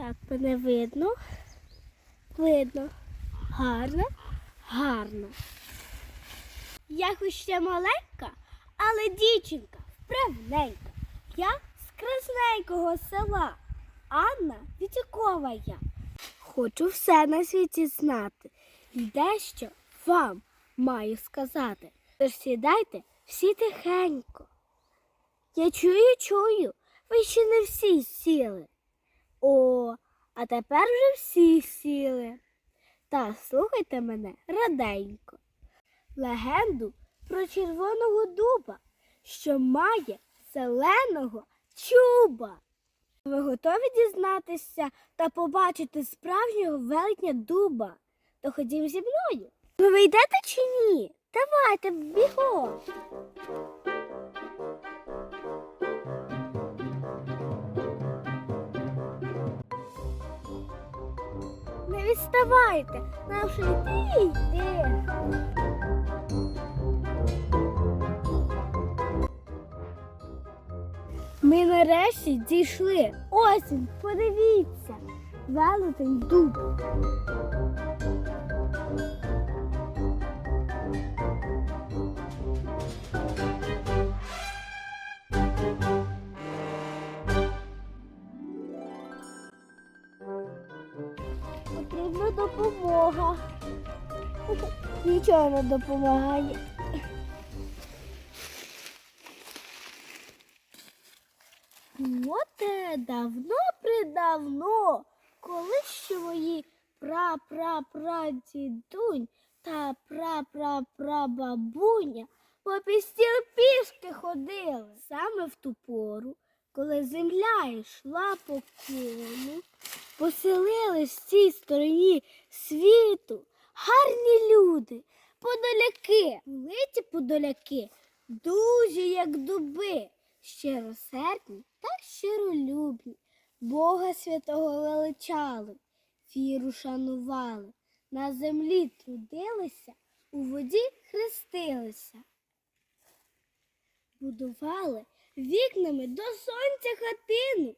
Так, мене видно. Видно. Гарно, гарно. Я хоч ще маленька, але дівчинка вправненька. Я з красненького села. Анна Вітюкова я. Хочу все на світі знати. І дещо вам маю сказати. Тож сідайте всі тихенько. Я чую, чую, ви ще не всі сіли. О, а тепер вже всі сіли. Та слухайте мене раденько. Легенду про червоного дуба, що має зеленого чуба. Ви готові дізнатися та побачити справжнього велетня дуба? То ходім зі мною. Ви вийдете чи ні? Давайте бігом. Не відставайте, нам вже йти йти. Ми нарешті дійшли. Ось він, подивіться. Велетень дуб. Допомога. Нічого не допомагає. Оте давно придавно, коли ще мої пра-пра-пра-дідунь та пра-пра-пра-бабуня по пістіл пішки ходили. Саме в ту пору, коли земля йшла по колу, поселились в цій стороні світу гарні люди, подоляки. Були ті подоляки дуже як дуби, щиросердні та щиролюбні. Бога святого величали, віру шанували, на землі трудилися, у воді хрестилися. Будували вікнами до сонця хатину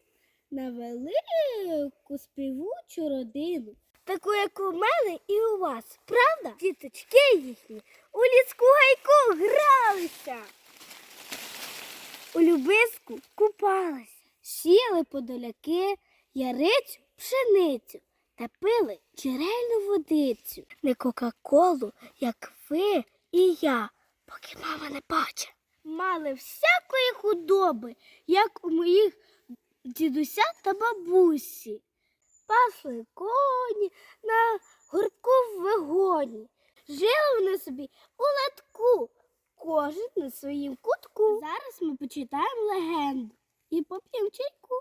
на велику співучу родину, таку, як у мене і у вас, правда? Діточки їхні у ліску гайку гралися, у любиску купалися, сіли подоляки, ярицю, пшеницю та пили джерельну водицю, не Кока-Колу, як ви і я, поки мама не бачить. Мали всякої худоби, як у моїх дідуся та бабусі. Пасли коні на горбку в вигоні. Жили вони собі у латку, кожен на своїм кутку. Зараз ми почитаємо легенду і поп'ємо чайку.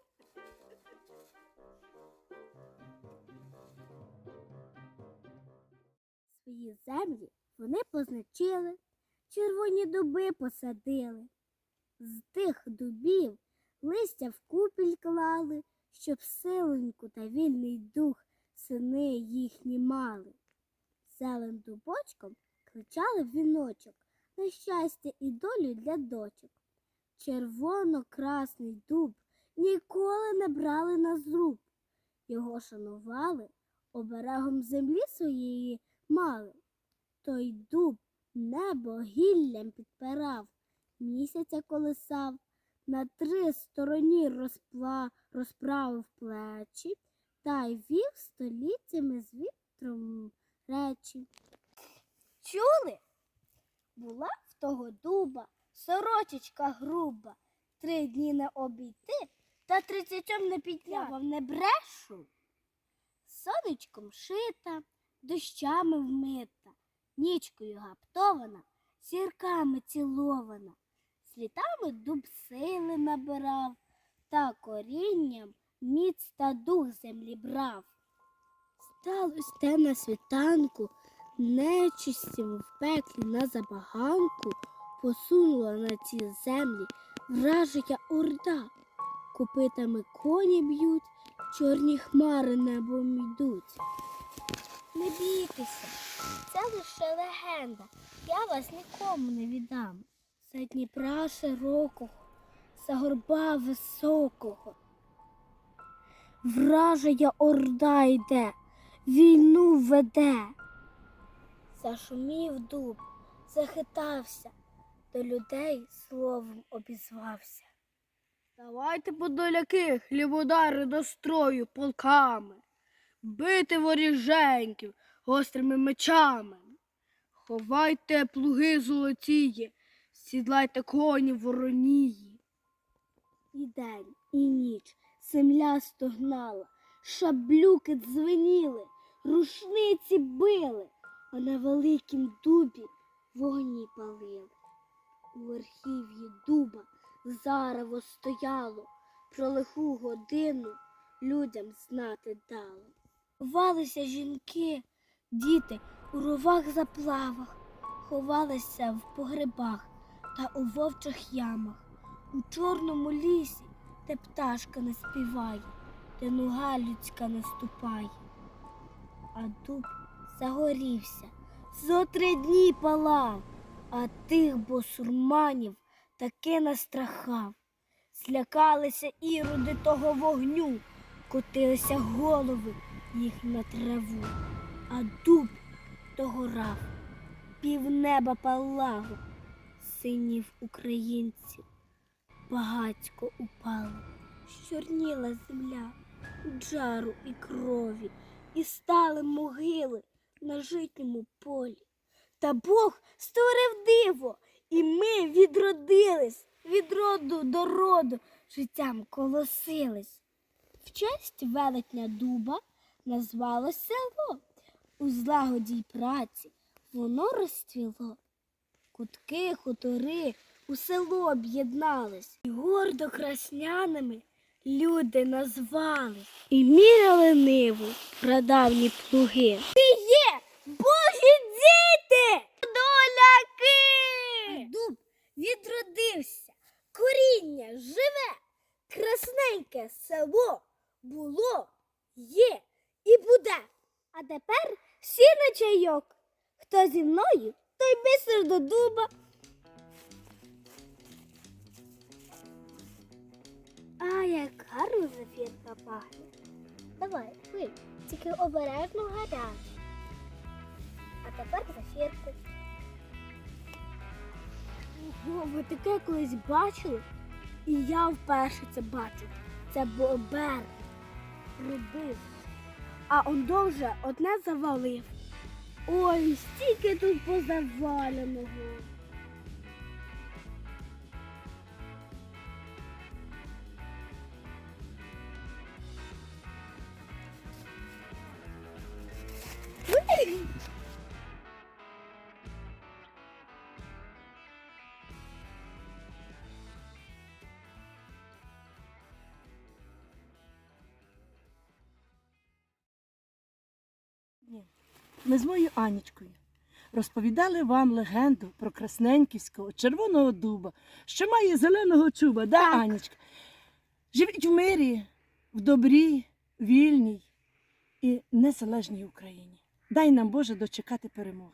Свої землі вони позначили, червоні дуби посадили. З тих дубів листя в купіль клали, щоб силеньку та вільний дух сини їхні мали. Зелен дубочком кличали в віночок на щастя і долю для дочок. Червоно-красний дуб ніколи не брали на зруб. Його шанували, оберегом землі своєї мали. Той дуб небо гіллям підпирав, місяця колисав, на три стороні розпла, розправив плечі та й вів століттями з вітром речі. Чули? Була в того дуба сорочечка груба, три дні не обійти та тридцятьом не вам не брешу. Сонечком шита, дощами вмита, нічкою гаптована, сірками цілована. Слітами дуб сили набирав, та корінням міць та дух землі брав. Сталось те на світанку, нечистім в пеклі на забаганку, посунула на ці землі вражая орда. Копитами коні б'ють, чорні хмари небом йдуть. Не бійтеся, лише легенда. Я вас нікому не віддам. За Дніпра широкого, за горба високого. вражая орда йде, війну веде. Зашумів дуб, захитався, до людей словом обізвався. Давайте, подоляки, хлібодари до строю полками, бити воріженьків гострими мечами. Ховайте плуги золотії, сідлайте коні воронії. І день, і ніч земля стогнала, шаблюки дзвеніли, рушниці били, а на великім дубі вогні палили. У верхів'ї дуба зарево стояло, про лиху годину людям знати дало. Ховалися жінки, діти у ровах заплавах, ховалися в погребах та у вовчих ямах у чорному лісі, де пташка не співає, де нога людська не ступає. А дуб загорівся, зо три дні палав, а тих босурманів таки настрахав. Злякалися іроди того вогню, котилися голови їх на траву, а дуб догорав, півнеба палало, синів українців багацько упало, щорніла земля джару і крові, і стали могили на житньому полі. Та Бог створив диво, і ми відродились від роду до роду, життям колосились. В честь велетня дуба назвалось село. У злагоді й праці воно розцвіло. Кутки, хутори у село об'єднались, і гордо красняними люди назвали і міряли ниву прадавні плуги. Ти є Божі діти! Доляки! Дуб відродився, коріння живе, красненьке село було, є і буде. А тепер всі на чайок. Хто зі мною, той бисер до дуба. А як гарно зефірка пахне. Давай, пий, тільки обережно гаряче. А тепер зефірку. Ого, ви таке колись бачили? І я вперше це бачу. Це бобер робив. А он довже одне завалив. Ой, стільки тут позаваленого. Ми з моєю Анічкою розповідали вам легенду про красненьківського червоного дуба, що має зеленого чуба, да, Так. Анічка? Живіть в мирі, в добрі, вільній і незалежній Україні. Дай нам Боже дочекати перемоги.